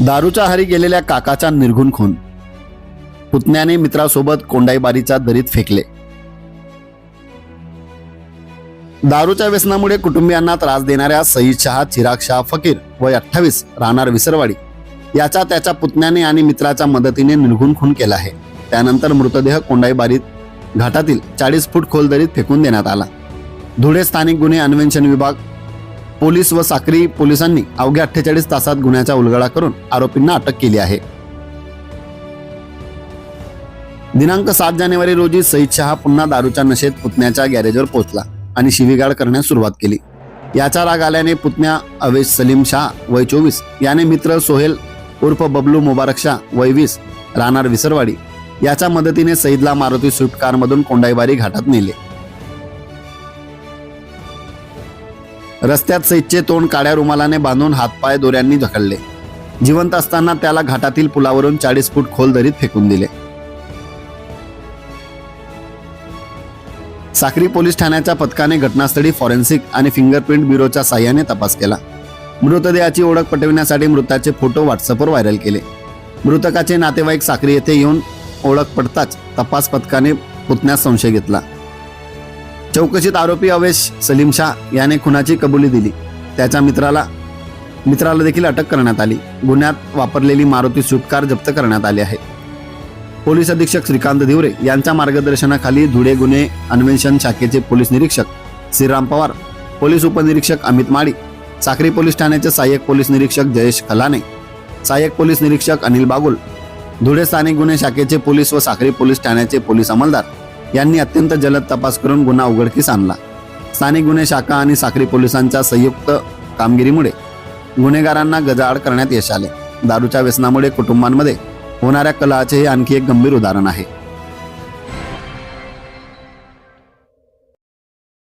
दारूच्या हारी गेलेल्या काकाचा निर्घुण खून. पुतण्याने मित्रासोबत कोंडाईबारीच्या दरीत फेकले. दारूच्या व्यसनामुळे कुटुंबियांना त्रास देणाऱ्या सईद शहा चिराग शाह फकीर वय अठ्ठावीस राहणार विसरवाडी याचा त्याच्या पुतण्याने आणि मित्राच्या मदतीने निर्घुण खून केला आहे. त्यानंतर मृतदेह कोंडाईबारीत घाटातील चाळीस फूट खोल दरीत फेकून देण्यात आला. धुळे स्थानिक गुन्हे अन्वेषण विभाग पोलीस व साक्री पोलिसांनी अवघ्या अठ्ठेचाळीस तासात गुन्ह्याचा उलगडा करून आरोपींना अटक केली आहे. दिनांक सात जानेवारी रोजी सईद शहा पुन्हा दारूच्या नशेत पुतण्याच्या गॅरेजवर पोहोचला आणि शिवीगाळ करण्यास सुरुवात केली. याचा राग आल्याने पुतण्या अवेश सलीम शाह वय चोवीस याने मित्र सोहेल उर्फ बबलू मुबारक शाह वय वीस राहणार विसरवाडी याच्या मदतीने सईदला मारुती स्विफ्ट कारमधून कोंडाईबारी घाटात नेले. रस्त्यात सईदचे तोंड काड्या रुमालाने बांधून हातपाय दोऱ्यांनी ढकलले. जिवंत असताना त्याला घाटातील पुलावरून चाळीस फूट खोल दरीत फेकून दिले. साक्री पोलीस ठाण्याच्या पथकाने घटनास्थळी फॉरेन्सिक आणि फिंगरप्रिंट ब्युरोच्या साह्याने तपास केला. मृतदेहाची ओळख पटविण्यासाठी मृताचे फोटो व्हॉट्सअपवर व्हायरल केले. मृतकाचे नातेवाईक साक्री येथे येऊन ओळख पडताच तपास पथकाने पुतण्यास संशय घेतला. चौकशीत आरोपी अवेश सलीम शाह याने खुनाची कबुली दिली. त्याच्या मित्राला मित्राला देखील अटक करण्यात आली. गुन्ह्यात वापरलेली मारुती स्विफ्ट कार जप्त करण्यात आली आहे. पोलीस अधीक्षक श्रीकांत धिवरे यांच्या मार्गदर्शनाखाली धुळे गुन्हे अन्वेषण शाखेचे पोलीस निरीक्षक श्रीराम पवार पोलीस उपनिरीक्षक अमित माळी साक्री पोलीस ठाण्याचे सहाय्यक पोलीस निरीक्षक जयेश खलाने सहाय्यक पोलीस निरीक्षक अनिल बागुल धुळे स्थानिक गुन्हे शाखेचे पोलीस व साक्री पोलीस ठाण्याचे पोलीस अंमलदार यांनी अत्यंत जलद तपास करून गुन्हा उघडकीस आणला. स्थानिक गुन्हे शाखा आणि साखरी पोलिसांच्या संयुक्त कामगिरीमुळे गुन्हेगारांना गजाआड करण्यात यश आले. दारूच्या व्यसनामुळे कुटुंबांमध्ये होणाऱ्या कलहाचे हे आणखी एक गंभीर उदाहरण आहे.